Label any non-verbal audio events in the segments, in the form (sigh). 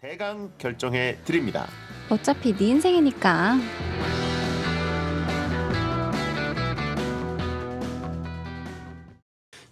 대강 결정해 드립니다. 어차피 네 인생이니까.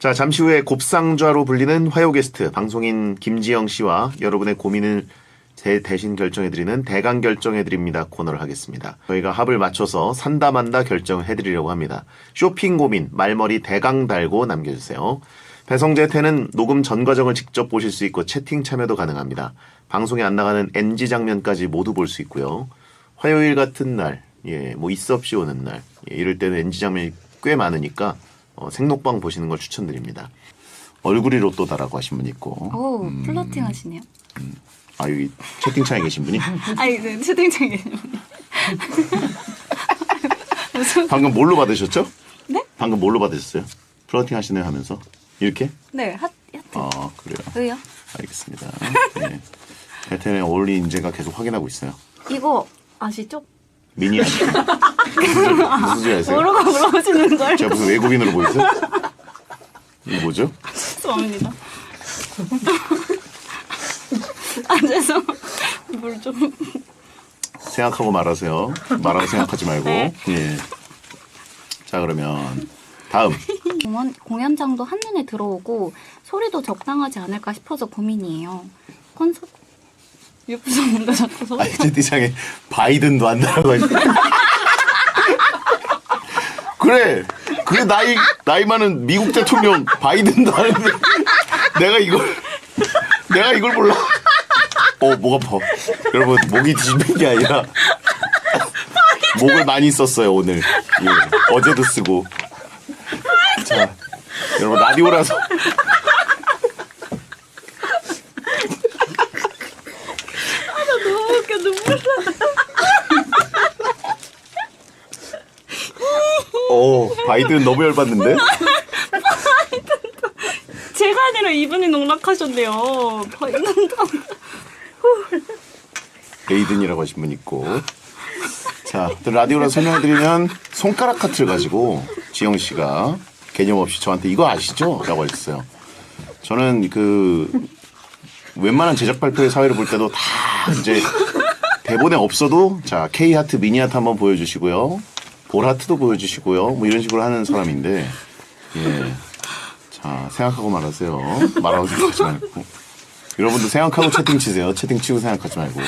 자, 잠시 후에 곱상좌로 불리는 화요 게스트 방송인 김지영 씨와 여러분의 고민을 제 대신 결정해 드리는 대강 결정해 드립니다 코너를 하겠습니다. 저희가 합을 맞춰서 산다 만다 결정해 드리려고 합니다. 쇼핑 고민 말머리 대강 달고 남겨주세요. 배성재 태는 녹음 전 과정을 직접 보실 수 있고 채팅 참여도 가능합니다. 방송에 안 나가는 NG 장면까지 모두 볼 수 있고요. 화요일 같은 날, 예, 뭐 있어 없이 오는 날, 예, 이럴 때는 NG 장면이 꽤 많으니까 어, 생록방 보시는 걸 추천드립니다. 얼굴이 로또다라고 하신 분 있고, 오, 플러팅 하시네요. 아 여기 채팅창에 계신 분이 (laughs) 아니, 네, 채팅창에 계신 분이. 무슨, 방금 뭘로 받으셨죠? 네? 방금 뭘로 받으셨어요? 플러팅 하시네 하면서 이렇게? 네, 하, 하트. 아 그래요. 왜요? 알겠습니다. 네. 베텐에 어울린 인재가 계속 확인하고 있어요. 이거 아시죠? 미니 아니에요? 무슨 (laughs) 무슨 소리 하세요? 뭐라고 물어보시는 걸 제가 무슨 외국인으로 보이세요? 이거 뭐죠? 죄송합니다. 아, 죄송. 물 좀. 생각하고 말하세요. 말하고 생각하지 말고. 네. 예. 자 그러면 다음. (laughs) 공연, 공연장도 한눈에 들어오고 소리도 적당하지 않을까 싶어서 고민이에요. 콘서트? 옆에서 뭔가 자꾸 소리 아니 채팅창에 바이든도 한다고 하시 (laughs) 그래. 그래 나이 나이 많은 미국 대통령 바이든도 하는데 내가 이걸 내가 이걸 몰라. 어목 아파. 여러분 목이 뒤집힌 게 아니라 목을 많이 썼어요 오늘. 예, 어제도 쓰고 자 여러분 라디오라서. 너무 웃겨. 눈물 어 바이든 너무 열받는데? 제가 아니라 이분이 농락하셨네요. 바이든도 베이든이라고 하신 분 있고. 자, 또 라디오라 설명해드리면 손가락 카트를 가지고 지영 씨가 개념 없이 저한테 이거 아시죠? 라고 하셨어요. 저는 그 웬만한 제작 발표회 사회를 볼 때도 다 이제 대본에 없어도 자 K 하트, 미니 하트 한번 보여주시고요, 볼 하트도 보여주시고요, 뭐 이런 식으로 하는 사람인데 예. 자 생각하고 말하세요. 말하고 생각하지 말고. 여러분도 생각하고 채팅 치세요. 채팅 치고 생각하지 말고.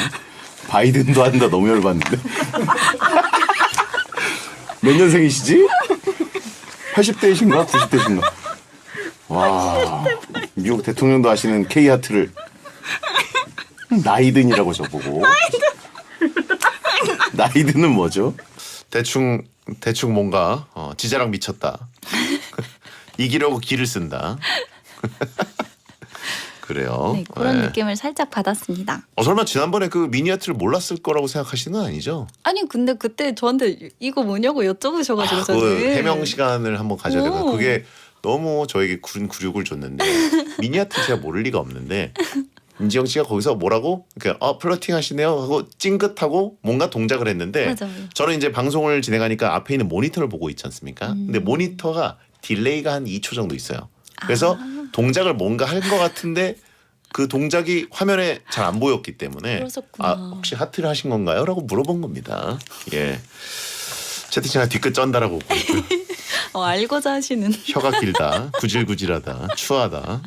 바이든도 한다 너무 열받는데. (laughs) 몇 년생이시지? 80대이신가? 90대이신가? 와. 미국 대통령도 하시는 K 하트를 나이든이라고 적보고. 나이든은 뭐죠? 대충 대충 뭔가 어, 지자랑 미쳤다. (laughs) 이기려고 기를 쓴다. 그래요. 네, 그런 네. 느낌을 살짝 받았습니다. 어, 설마 지난번에 그 미니아트를 몰랐을 거라고 생각하시는 건 아니죠? 아니 근데 그때 저한테 이거 뭐냐고 여쭤보셔가지고 아, 저는 그 해명 시간을 한번 가져야 되고 오. 그게 너무 저에게 군 굴욕을 줬는데 (laughs) 미니아트 제가 모를 리가 없는데 임지영 씨가 거기서 뭐라고 그러니까 어 플러팅 하시네요 하고 찡긋하고 뭔가 동작을 했는데 맞아요. 저는 이제 방송을 진행하니까 앞에 있는 모니터를 보고 있지 않습니까? 음. 근데 모니터가 딜레이가 한 2초 정도 있어요. 그래서 아. 동작을 뭔가 한 것 같은데 그 동작이 화면에 잘 안 보였기 때문에 그러셨구나. 아 혹시 하트를 하신 건가요? 라고 물어본 겁니다. 예. 채팅창에 뒤끝 쩐다라고 보고 있고요. (laughs) 어, 알고자 하시는 혀가 길다, 구질구질하다, 추하다.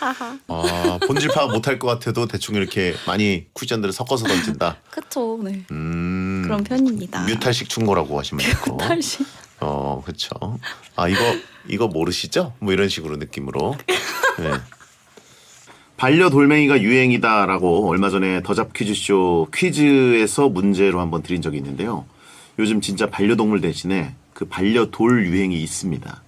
하하 아, 본질 파악 못할 것 같아도 대충 이렇게 많이 쿠션들을 섞어서 던진다. 그쵸 네 음, 그런 편입니다. 뮤탈식 충고라고 하시면 있고. 탈시 어, 그렇죠. 아 이거 이거 모르시죠? 뭐 이런 식으로 느낌으로. 네. 반려 돌멩이가 유행이다라고 얼마 전에 더잡 퀴즈쇼 퀴즈에서 문제로 한번 드린 적이 있는데요. 요즘 진짜 반려동물 대신에 그 반려돌 유행이 있습니다.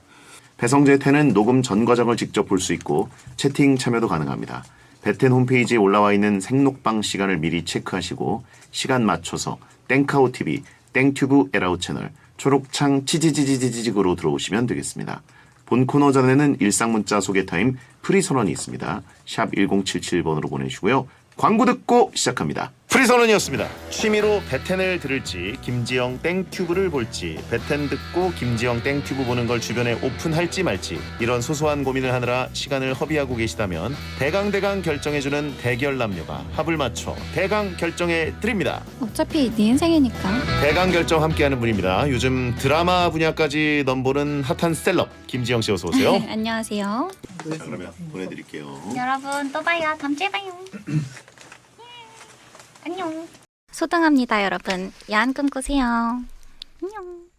배성재 태는 녹음 전 과정을 직접 볼 수 있고 채팅 참여도 가능합니다. 베텐 홈페이지에 올라와 있는 생록방 시간을 미리 체크하시고 시간 맞춰서 땡카오 TV, 땡튜브 에라우 채널, 초록창 치지지지지직으로 들어오시면 되겠습니다. 본 코너 전에는 일상 문자 소개 타임 프리 선언이 있습니다. 샵 1077번으로 보내주시고요. 광고 듣고 시작합니다. 프리선언이었습니다. 취미로 베텐을 들을지 김지영 땡튜브를 볼지 베텐 듣고 김지영 땡튜브 보는 걸 주변에 오픈할지 말지 이런 소소한 고민을 하느라 시간을 허비하고 계시다면 대강대강 결정해주는 대결 남녀가 합을 맞춰 대강 결정해 드립니다. 어차피 네 인생이니까. 대강 결정 함께하는 분입니다. 요즘 드라마 분야까지 넘보는 핫한 셀럽 김지영 씨 어서 오세요. (laughs) 안녕하세요. 자 그러면 보내드릴게요. 여러분 또 봐요. 다음 주에 봐요. 안녕. 소등합니다, 여러분. 야한 꿈 꾸세요. 안녕.